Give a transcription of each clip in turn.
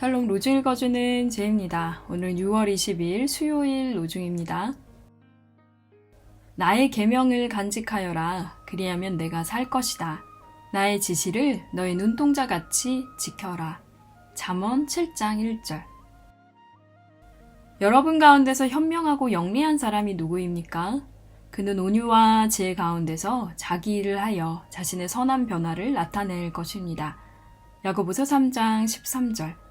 샬롬 로중 읽어주는 제입니다. 오늘 6월 20일 수요일 로중입니다. 나의 계명을 간직하여라. 그리하면 내가 살 것이다. 나의 지시를 너의 눈동자 같이 지켜라. 잠언 7장 1절. 여러분 가운데서 현명하고 영리한 사람이 누구입니까? 그는 온유와 지혜 가운데서 자기 일을 하여 자신의 선한 변화를 나타낼 것입니다. 야고보서 3장 13절.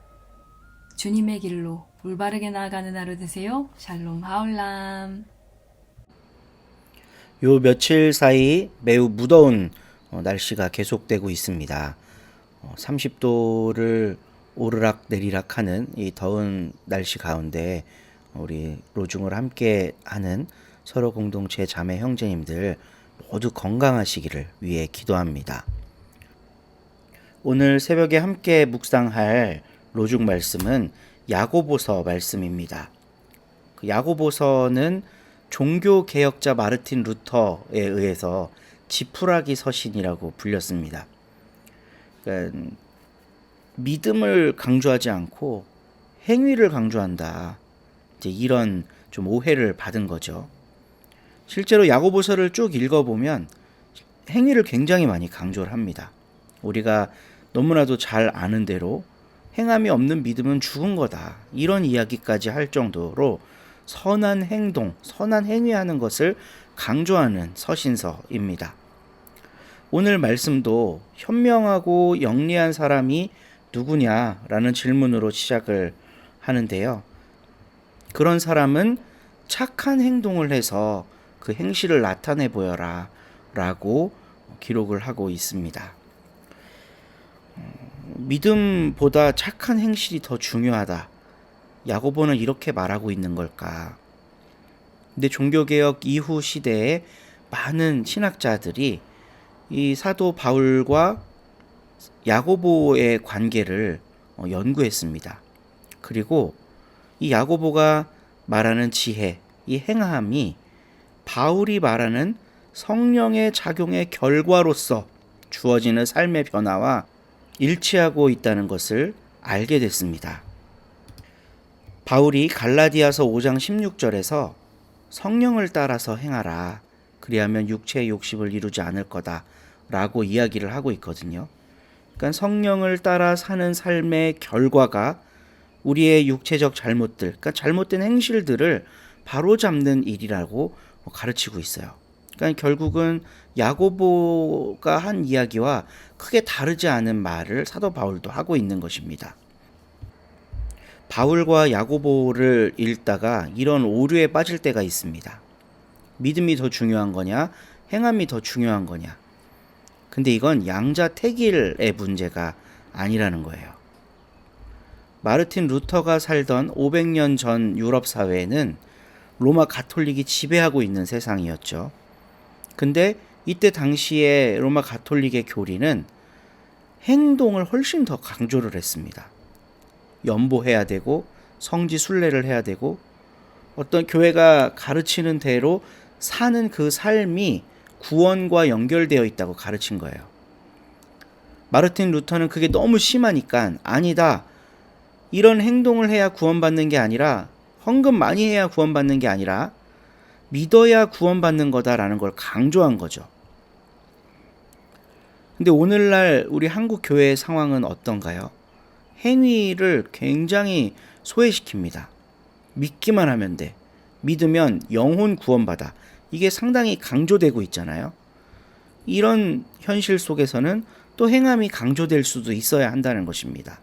주님의 길로 올바르게 나아가는 하루 되세요. 샬롬 하울람. 요 며칠 사이 매우 무더운 어, 날씨가 계속되고 있습니다. 30도를 오르락 내리락 하는 이 더운 날씨 가운데 우리 로중을 함께 하는 서로 공동체 자매 형제님들 모두 건강하시기를 위해 기도합니다. 오늘 새벽에 함께 묵상할 로중 말씀은 야고보서 말씀입니다. 그 야고보서는 종교 개혁자 마르틴 루터에 의해서 지푸라기 서신이라고 불렸습니다. 그러니까 믿음을 강조하지 않고 행위를 강조한다. 이제 이런 좀 오해를 받은 거죠. 실제로 야고보서를 쭉 읽어보면 행위를 굉장히 많이 강조를 합니다. 우리가 너무나도 잘 아는 대로 행함이 없는 믿음은 죽은 거다. 이런 이야기까지 할 정도로 선한 행동, 선한 행위하는 것을 강조하는 서신서입니다. 오늘 말씀도 현명하고 영리한 사람이 누구냐라는 질문으로 시작을 하는데요. 그런 사람은 착한 행동을 해서 그 행실을 나타내 보여라 라고 기록을 하고 있습니다. 믿음보다 착한 행실이 더 중요하다. 야고보는 이렇게 말하고 있는 걸까? 근데 종교개혁 이후 시대에 많은 신학자들이 이 사도 바울과 야고보의 관계를 어, 연구했습니다. 그리고 이 야고보가 말하는 지혜, 이 행함이 바울이 말하는 성령의 작용의 결과로서 주어지는 삶의 변화와 일치하고 있다는 것을 알게 됐습니다. 바울이 갈라디아서 5장 16절에서 성령을 따라서 행하라. 그리하면 육체의 욕심을 이루지 않을 거다. 라고 이야기를 하고 있거든요. 그러니까 성령을 따라 사는 삶의 결과가 우리의 육체적 잘못들, 그러니까 잘못된 행실들을 바로잡는 일이라고 가르치고 있어요. 그러니까 결국은 야고보가 한 이야기와 크게 다르지 않은 말을 사도 바울도 하고 있는 것입니다. 바울과 야고보를 읽다가 이런 오류에 빠질 때가 있습니다. 믿음이 더 중요한 거냐, 행함이 더 중요한 거냐. 근데 이건 양자택일의 문제가 아니라는 거예요. 마르틴 루터가 살던 500년 전 유럽 사회에는 로마 가톨릭이 지배하고 있는 세상이었죠. 근데 이때 당시에 로마 가톨릭의 교리는 행동을 훨씬 더 강조를 했습니다. 연보해야 되고 성지 순례를 해야 되고 어떤 교회가 가르치는 대로 사는 그 삶이 구원과 연결되어 있다고 가르친 거예요. 마르틴 루터는 그게 너무 심하니까 아니다. 이런 행동을 해야 구원받는 게 아니라 헌금 많이 해야 구원받는 게 아니라 믿어야 구원받는 거다라는 걸 강조한 거죠. 근데 오늘날 우리 한국 교회의 상황은 어떤가요? 행위를 굉장히 소외시킵니다. 믿기만 하면 돼. 믿으면 영혼 구원받아. 이게 상당히 강조되고 있잖아요. 이런 현실 속에서는 또 행함이 강조될 수도 있어야 한다는 것입니다.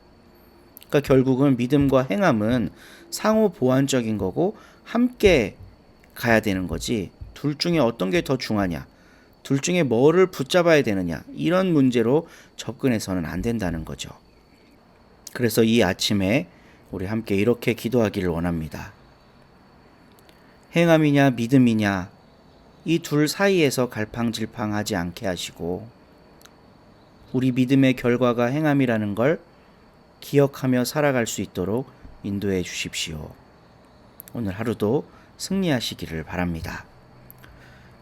그러니까 결국은 믿음과 행함은 상호 보완적인 거고 함께 가야 되는 거지. 둘 중에 어떤 게 더 중하냐? 둘 중에 뭐를 붙잡아야 되느냐? 이런 문제로 접근해서는 안 된다는 거죠. 그래서 이 아침에 우리 함께 이렇게 기도하기를 원합니다. 행함이냐 믿음이냐 이 둘 사이에서 갈팡질팡하지 않게 하시고 우리 믿음의 결과가 행함이라는 걸 기억하며 살아갈 수 있도록 인도해 주십시오. 오늘 하루도 승리하시기를 바랍니다.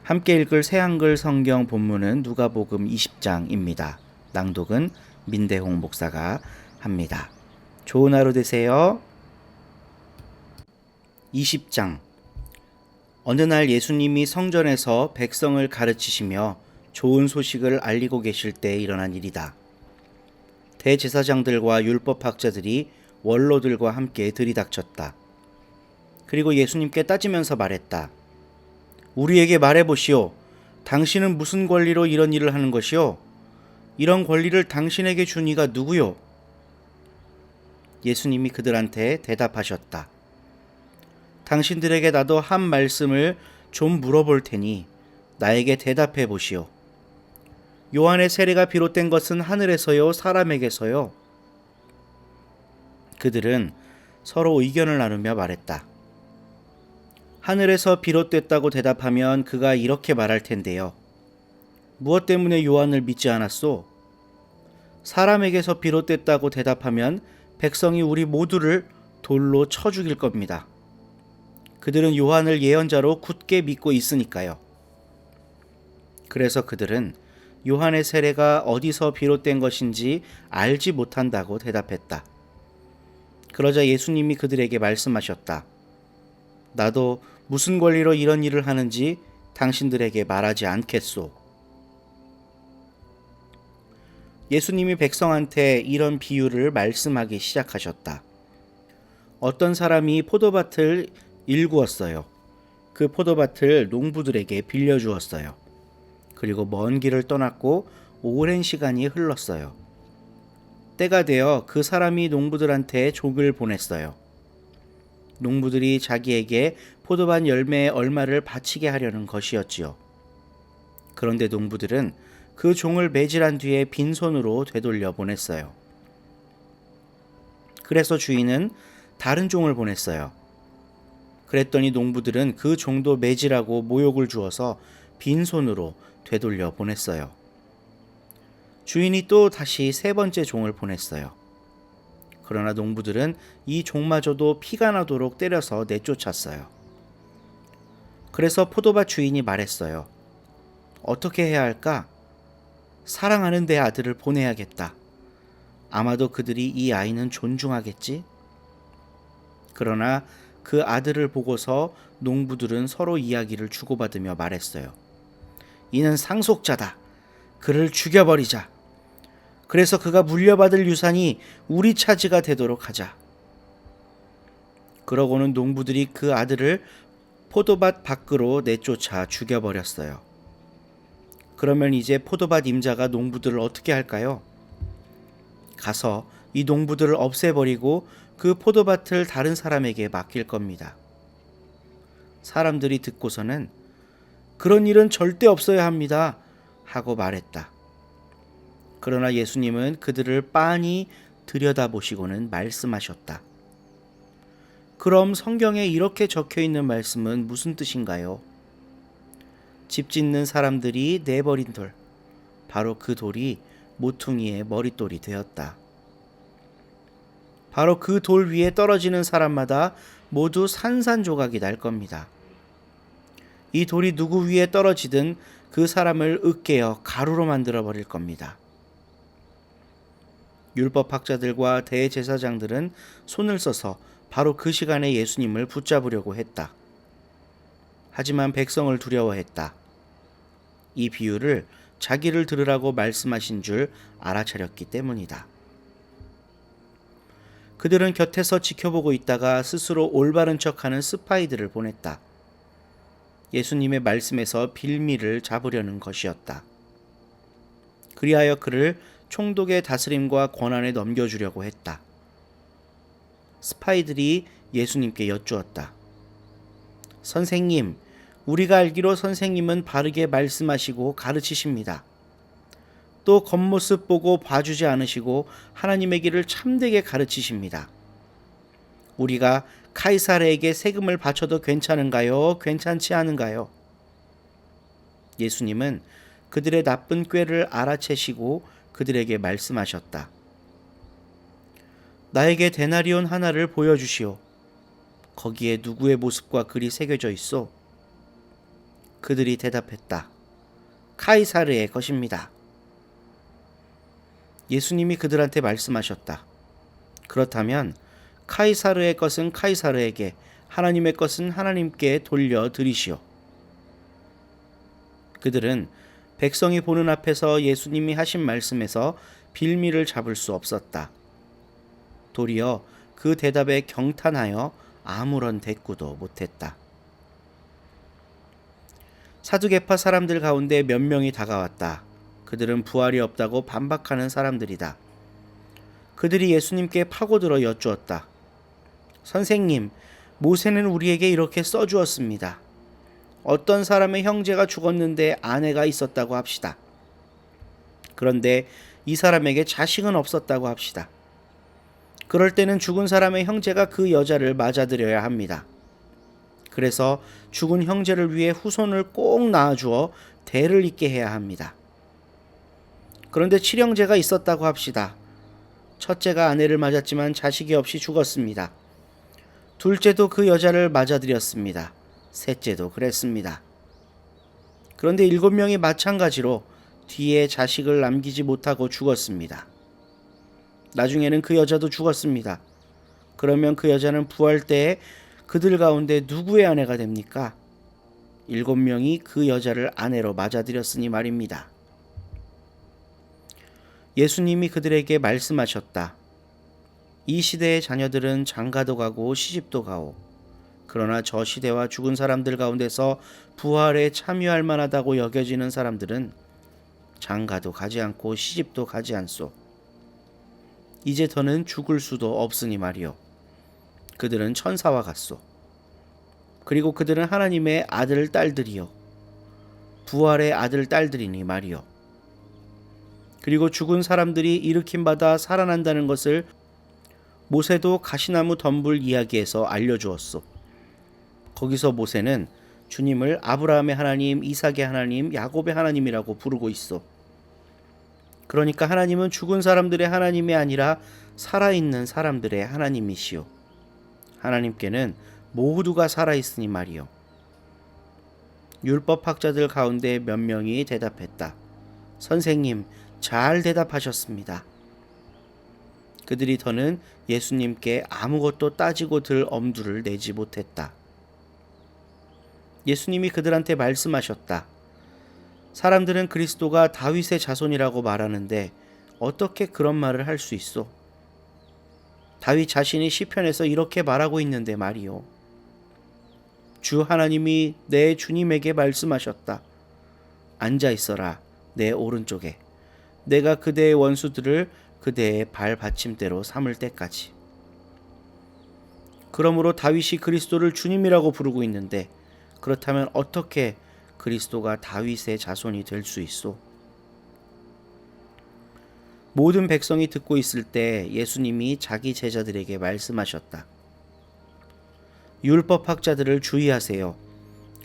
함께 읽을 새한글 성경 본문은 누가복음 20장입니다. 낭독은 민대홍 목사가 합니다. 좋은 하루 되세요. 20장 어느 날 예수님이 성전에서 백성을 가르치시며 좋은 소식을 알리고 계실 때 일어난 일이다. 대제사장들과 율법학자들이 원로들과 함께 들이닥쳤다. 그리고 예수님께 따지면서 말했다. 우리에게 말해보시오. 당신은 무슨 권리로 이런 일을 하는 것이오? 이런 권리를 당신에게 준 이가 누구요? 예수님이 그들한테 대답하셨다. 당신들에게 나도 한 말씀을 좀 물어볼 테니 나에게 대답해 보시오. 요한의 세례가 비롯된 것은 하늘에서요, 사람에게서요? 그들은 서로 의견을 나누며 말했다. 하늘에서 비롯됐다고 대답하면 그가 이렇게 말할 텐데요. 무엇 때문에 요한을 믿지 않았소? 사람에게서 비롯됐다고 대답하면 백성이 우리 모두를 돌로 쳐 죽일 겁니다. 그들은 요한을 예언자로 굳게 믿고 있으니까요. 그래서 그들은 요한의 세례가 어디서 비롯된 것인지 알지 못한다고 대답했다. 그러자 예수님이 그들에게 말씀하셨다. 나도 무슨 권리로 이런 일을 하는지 당신들에게 말하지 않겠소. 예수님이 백성한테 이런 비유를 말씀하기 시작하셨다. 어떤 사람이 포도밭을 일구었어요. 그 포도밭을 농부들에게 빌려주었어요. 그리고 먼 길을 떠났고 오랜 시간이 흘렀어요. 때가 되어 그 사람이 농부들한테 족을 보냈어요. 농부들이 자기에게 포도밭 열매의 얼마를 바치게 하려는 것이었지요. 그런데 농부들은 그 종을 매질한 뒤에 빈손으로 되돌려 보냈어요. 그래서 주인은 다른 종을 보냈어요. 그랬더니 농부들은 그 종도 매질하고 모욕을 주어서 빈손으로 되돌려 보냈어요. 주인이 또 다시 세 번째 종을 보냈어요. 그러나 농부들은 이 종마저도 피가 나도록 때려서 내쫓았어요. 그래서 포도밭 주인이 말했어요. 어떻게 해야 할까? 사랑하는 내 아들을 보내야겠다. 아마도 그들이 이 아이는 존중하겠지? 그러나 그 아들을 보고서 농부들은 서로 이야기를 주고받으며 말했어요. 이는 상속자다. 그를 죽여버리자. 그래서 그가 물려받을 유산이 우리 차지가 되도록 하자. 그러고는 농부들이 그 아들을 포도밭 밖으로 내쫓아 죽여버렸어요. 그러면 이제 포도밭 임자가 농부들을 어떻게 할까요? 가서 이 농부들을 없애버리고 그 포도밭을 다른 사람에게 맡길 겁니다. 사람들이 듣고서는 그런 일은 절대 없어야 합니다. 하고 말했다. 그러나 예수님은 그들을 빤히 들여다보시고는 말씀하셨다. 그럼 성경에 이렇게 적혀 있는 말씀은 무슨 뜻인가요? 집 짓는 사람들이 내버린 돌, 바로 그 돌이 모퉁이의 머릿돌이 되었다. 바로 그 돌 위에 떨어지는 사람마다 모두 산산조각이 날 겁니다. 이 돌이 누구 위에 떨어지든 그 사람을 으깨어 가루로 만들어 버릴 겁니다. 율법학자들과 대제사장들은 손을 써서 바로 그 시간에 예수님을 붙잡으려고 했다. 하지만 백성을 두려워했다. 이 비유를 자기를 들으라고 말씀하신 줄 알아차렸기 때문이다. 그들은 곁에서 지켜보고 있다가 스스로 올바른 척하는 스파이들을 보냈다. 예수님의 말씀에서 빌미를 잡으려는 것이었다. 그리하여 그를 총독의 다스림과 권한에 넘겨주려고 했다. 스파이들이 예수님께 여쭈었다. 선생님, 우리가 알기로 선생님은 바르게 말씀하시고 가르치십니다. 또 겉모습 보고 봐주지 않으시고 하나님의 길을 참되게 가르치십니다. 우리가 카이사르에게 세금을 바쳐도 괜찮은가요? 괜찮지 않은가요? 예수님은 그들의 나쁜 꾀를 알아채시고 그들에게 말씀하셨다. 나에게 데나리온 하나를 보여주시오. 거기에 누구의 모습과 글이 새겨져 있어? 그들이 대답했다. 카이사르의 것입니다. 예수님이 그들한테 말씀하셨다. 그렇다면 카이사르의 것은 카이사르에게 하나님의 것은 하나님께 돌려 드리시오. 그들은 백성이 보는 앞에서 예수님이 하신 말씀에서 빌미를 잡을 수 없었다. 도리어 그 대답에 경탄하여 아무런 대꾸도 못했다. 사두개파 사람들 가운데 몇 명이 다가왔다. 그들은 부활이 없다고 반박하는 사람들이다. 그들이 예수님께 파고들어 여쭈었다. 선생님, 모세는 우리에게 이렇게 써주었습니다. 어떤 사람의 형제가 죽었는데 아내가 있었다고 합시다. 그런데 이 사람에게 자식은 없었다고 합시다. 그럴 때는 죽은 사람의 형제가 그 여자를 맞아들여야 합니다. 그래서 죽은 형제를 위해 후손을 꼭 낳아주어 대를 잇게 해야 합니다. 그런데 칠형제가 있었다고 합시다. 첫째가 아내를 맞았지만 자식이 없이 죽었습니다. 둘째도 그 여자를 맞아들였습니다. 셋째도 그랬습니다. 그런데 일곱 명이 마찬가지로 뒤에 자식을 남기지 못하고 죽었습니다. 나중에는 그 여자도 죽었습니다. 그러면 그 여자는 부활 때에 그들 가운데 누구의 아내가 됩니까? 일곱 명이 그 여자를 아내로 맞아들였으니 말입니다. 예수님이 그들에게 말씀하셨다. 이 시대의 자녀들은 장가도 가고 시집도 가오. 그러나 저 시대와 죽은 사람들 가운데서 부활에 참여할 만하다고 여겨지는 사람들은 장가도 가지 않고 시집도 가지 않소. 이제 더는 죽을 수도 없으니 말이요. 그들은 천사와 같소. 그리고 그들은 하나님의 아들 딸들이요. 부활의 아들 딸들이니 말이요. 그리고 죽은 사람들이 일으킴 받아 살아난다는 것을 모세도 가시나무 덤불 이야기에서 알려주었소. 거기서 모세는 주님을 아브라함의 하나님, 이삭의 하나님, 야곱의 하나님이라고 부르고 있어. 그러니까 하나님은 죽은 사람들의 하나님이 아니라 살아있는 사람들의 하나님이시오. 하나님께는 모두가 살아있으니 말이요. 율법학자들 가운데 몇 명이 대답했다. 선생님, 잘 대답하셨습니다. 그들이 더는 예수님께 아무것도 따지고 들 엄두를 내지 못했다. 예수님이 그들한테 말씀하셨다. 사람들은 그리스도가 다윗의 자손이라고 말하는데 어떻게 그런 말을 할 수 있어? 다윗 자신이 시편에서 이렇게 말하고 있는데 말이요. 주 하나님이 내 주님에게 말씀하셨다. 앉아 있어라 내 오른쪽에. 내가 그대의 원수들을 그대의 발 받침대로 삼을 때까지. 그러므로 다윗이 그리스도를 주님이라고 부르고 있는데 그렇다면 어떻게 그리스도가 다윗의 자손이 될 수 있소? 모든 백성이 듣고 있을 때 예수님이 자기 제자들에게 말씀하셨다. 율법학자들을 주의하세요.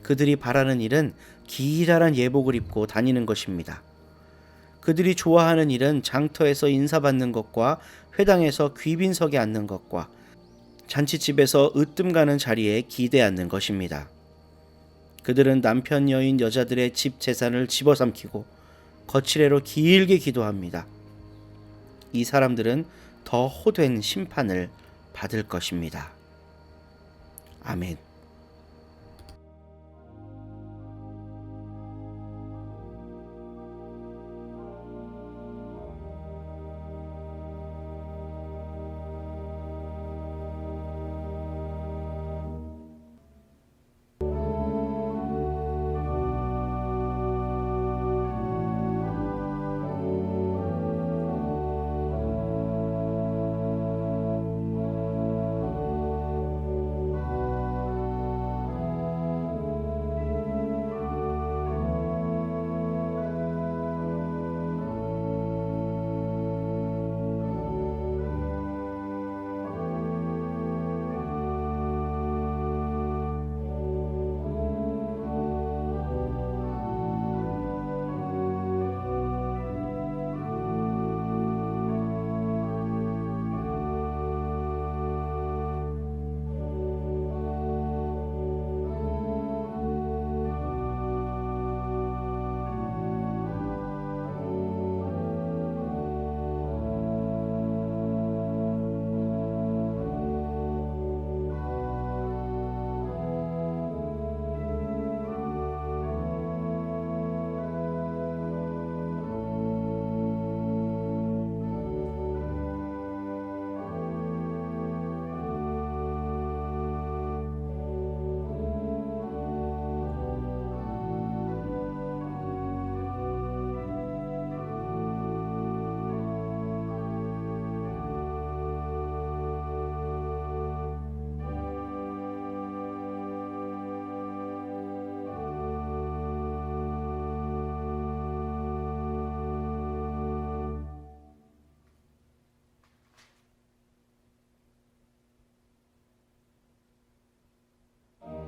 그들이 바라는 일은 기이다란 예복을 입고 다니는 것입니다. 그들이 좋아하는 일은 장터에서 인사받는 것과 회당에서 귀빈석에 앉는 것과 잔치집에서 으뜸 가는 자리에 기대 앉는 것입니다. 그들은 남편 여인 여자들의 집 재산을 집어삼키고 거칠애로 길게 기도합니다. 이 사람들은 더 호된 심판을 받을 것입니다. 아멘.